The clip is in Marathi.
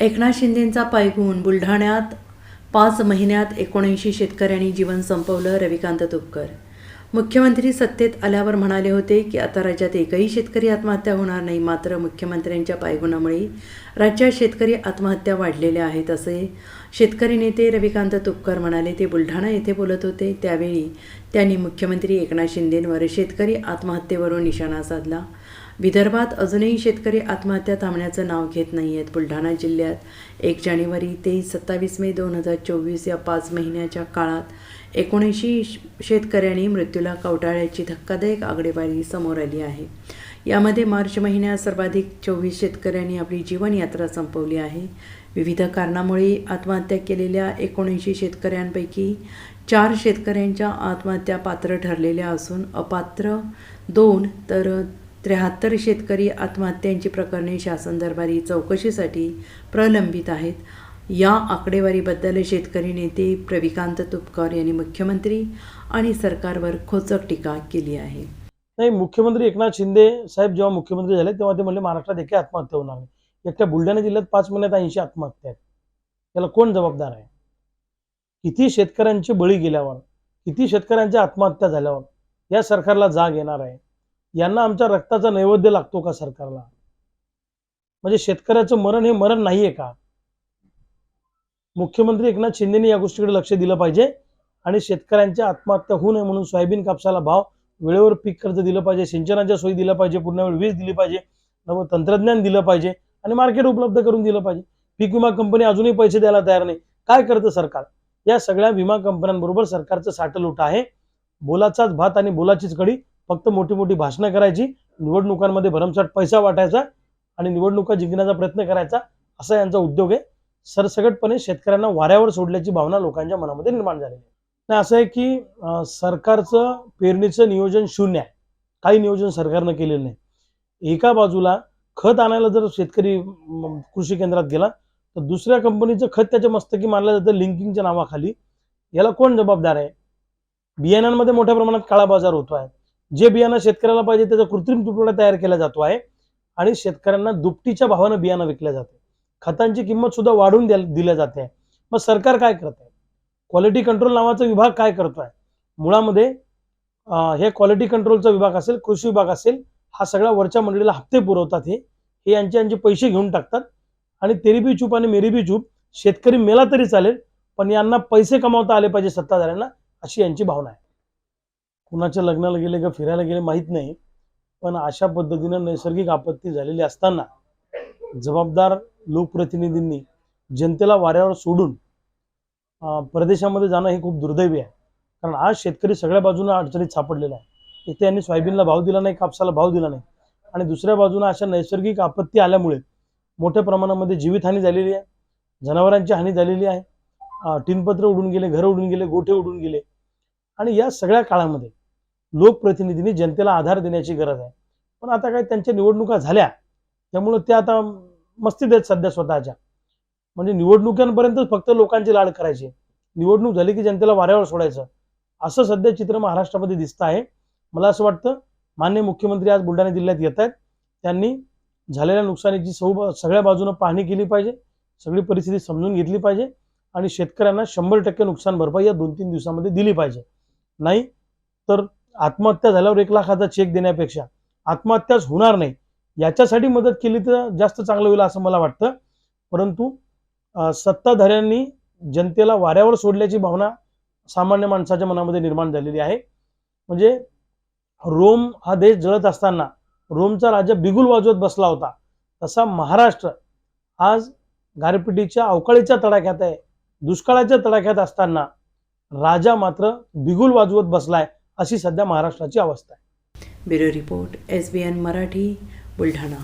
एकनाथ शिंदेंचा पायगून बुलढाण्यात पाच महिन्यात एकोणऐंशी शेतकऱ्यांनी जीवन संपवलं रविकांत तुपकर. मुख्यमंत्री सत्तेत आल्यावर म्हणाले होते की आता राज्यात एकही शेतकरी आत्महत्या होणार नाही मात्र मुख्यमंत्र्यांच्या पायगुणामुळे राज्यात शेतकरी आत्महत्या वाढलेल्या आहेत असे शेतकरी नेते रविकांत तुपकर म्हणाले. ते बुलढाणा येथे बोलत होते. त्यावेळी त्यांनी मुख्यमंत्री एकनाथ शिंदेंवर शेतकरी आत्महत्येवरून निशाणा साधला. विदर्भात अजूनही शेतकरी आत्महत्या थांबण्याचं नाव घेत नाही आहेत बुलढाणा जिल्ह्यात एक जानेवारी ते सत्तावीस मे दोन हजार चोवीस या पाच महिन्याच्या काळात एकोणऐंशी शेतकऱ्यांनी मृत्यूला कवटाळ्याची धक्कादायक आकडेवारी समोर आली आहे. यामध्ये मार्च महिन्यात सर्वाधिक चोवीस शेतकऱ्यांनी आपली जीवनयात्रा संपवली आहे. विविध कारणामुळे आत्महत्या केलेल्या एकोणऐंशी शेतकऱ्यांपैकी चार शेतकऱ्यांच्या आत्महत्या पात्र ठरलेल्या असून अपात्र दोन तर त्र्याहत्तर शेतकरी आत्महत्यांची प्रकरणे शासन दरबारी चौकशीसाठी प्रलंबित आहेत. या आकडेवारीबद्दल शेतकरी नेते रविकांत तुपकर यांनी मुख्यमंत्री आणि सरकारवर खोचक टीका केली आहे. नाही मुख्यमंत्री एकनाथ शिंदे साहेब जेव्हा मुख्यमंत्री झाले तेव्हा ते म्हणले महाराष्ट्रात देखील आत्महत्या होणार नाही. एकट्या बुलढाणा जिल्ह्यात पाच महिन्यात ऐंशी आत्महत्या आहेत. त्याला कोण जबाबदार आहे? किती शेतकऱ्यांचे बळी गेल्यावर किती शेतकऱ्यांच्या आत्महत्या झाल्यावर या सरकारला जाग येणार आहे? यांना आमच्या रक्ताचा नैवेद्य लागतो का सरकारला? म्हणजे शेतकऱ्याचं मरण हे मरण नाहीये का? मुख्यमंत्री एकनाथ शिंदेने या गोष्टीकडे लक्ष दिलं पाहिजे आणि शेतकऱ्यांच्या आत्महत्या होऊ नये म्हणून सोयाबीन कापसाला भाव वेळेवर पीक कर्ज दिलं पाहिजे सिंचनाच्या सोयी दिल्या पाहिजे पूर्ण वेळ वीज दिली पाहिजे नवं तंत्रज्ञान दिलं पाहिजे आणि मार्केट उपलब्ध करून दिलं पाहिजे. पीक विमा कंपनी अजूनही पैसे द्यायला तयार नाही. काय करतं सरकार? या सगळ्या विमा कंपन्यांबरोबर सरकारचं साठलोट आहे. बोलाचाच भात आणि बोलाचीच कडी फक्त मोठी मोठी भाषणं करायची निवडणुकांमध्ये भरमसाठ पैसा वाटायचा आणि निवडणुका जिंकण्याचा प्रयत्न करायचा असा यांचा उद्योग आहे. सरसकटपणे शेतकऱ्यांना वाऱ्यावर सोडल्याची भावना लोकांच्या मनामध्ये निर्माण झालेली आहे. नाही असं आहे की सरकारचं पेरणीचं नियोजन शून्य आहे. काही नियोजन सरकारनं केलेलं नाही. एका बाजूला खत आणायला जर शेतकरी कृषी केंद्रात गेला तर दुसऱ्या कंपनीचं खत त्याच्या मस्तकी मानलं जातं लिंकिंगच्या नावाखाली. याला कोण जबाबदार आहे? बियाण्यांमध्ये मोठ्या प्रमाणात काळा बाजार होतो आहे जे बियाणं शेतकऱ्याला पाहिजे त्याचा कृत्रिम तुटवडा तयार केला जातो आहे आणि शेतकऱ्यांना दुपटीच्या भावानं बियाणं विकल्या जाते. खतांची किंमत सुद्धा वाढवून द्या दिल्या जाते मग सरकार काय करत आहे? क्वालिटी कंट्रोल नावाचा विभाग काय करतोय मुळामध्ये हे क्वालिटी कंट्रोलचा विभाग असेल कृषी विभाग असेल हा सगळ्या वरच्या मंडळीला हप्ते पुरवतात हे. हे यांचे यांचे पैसे घेऊन टाकतात. आणि तेरी बी चूप आणि मेरी बी चूप शेतकरी मेला तरी चालेल पण यांना पैसे कमावता आले पाहिजे सत्ताधाऱ्यांना अशी यांची भावना आहे. कुणाच्या लग्नाला गेले का फिरायला गेले माहीत नाही. पण अशा पद्धतीनं नैसर्गिक आपत्ती झालेली असताना जबाबदार लोकप्रतिनिधींनी जनतेला वाऱ्यावर सोडून परदेशामध्ये जाणं हे खूप दुर्दैवी आहे. कारण आज शेतकरी सगळ्या बाजूने अडचणीत सापडलेला आहे. इथे यांनी सोयाबीनला भाव दिला नाही कापसाला भाव दिला नाही. आणि दुसऱ्या बाजूने अशा नैसर्गिक आपत्ती आल्यामुळे मोठ्या प्रमाणामध्ये जीवितहानी झालेली आहे. जनावरांची हानी झालेली आहे. टिनपत्र उडून गेले घर उडून गेले गोठे उडून गेले. आणि या सगळ्या काळामध्ये लोकप्रतिनिधींनी जनतेला आधार देण्याची गरज आहे. पण आता काय त्यांच्या निवडणुका झाल्या त्यामुळं त्या आता मस्तीत आहेत सध्या स्वतःच्या. म्हणजे निवडणुकांपर्यंतच फक्त लोकांची लाड करायची. निवडणूक झाली की जनतेला वाऱ्यावर सोडायचं. असं सध्या चित्र महाराष्ट्रामध्ये दिसतं आहे. मला असं वाटतं मान्य मुख्यमंत्री आज बुलढाणा जिल्ह्यात येत आहेत. त्यांनी झालेल्या नुकसानीची सौ सगळ्या बाजूनं पाहणी केली पाहिजे. सगळी परिस्थिती समजून घेतली पाहिजे. आणि शेतकऱ्यांना शंभर टक्के नुकसान भरपाई या दोन तीन दिवसामध्ये दिली पाहिजे. नाही? तर आत्महत्या झाल्यावर एक लाखाचा चेक देण्यापेक्षा आत्महत्याच होणार नाही. याच्यासाठी मदत केली तर जास्त चांगलं होईल असं मला वाटतं. परंतु सत्ताधाऱ्यांनी जनतेला वाऱ्यावर सोडल्याची भावना सामान्य माणसाच्या मनामध्ये निर्माण झालेली आहे. म्हणजे रोम हा देश जळत असताना रोमचा राजा बिगुल वाजवत बसला होता. तसा महाराष्ट्र आज गारपिटीच्या अवकाळीच्या तडाख्यात आहे. दुष्काळाच्या तडाख्यात असताना राजा मात्र बिगुल वाजवत बसलाय अशी सध्या महाराष्ट्राची अवस्था आहे. Bureau report S B N Marathi Buldhana.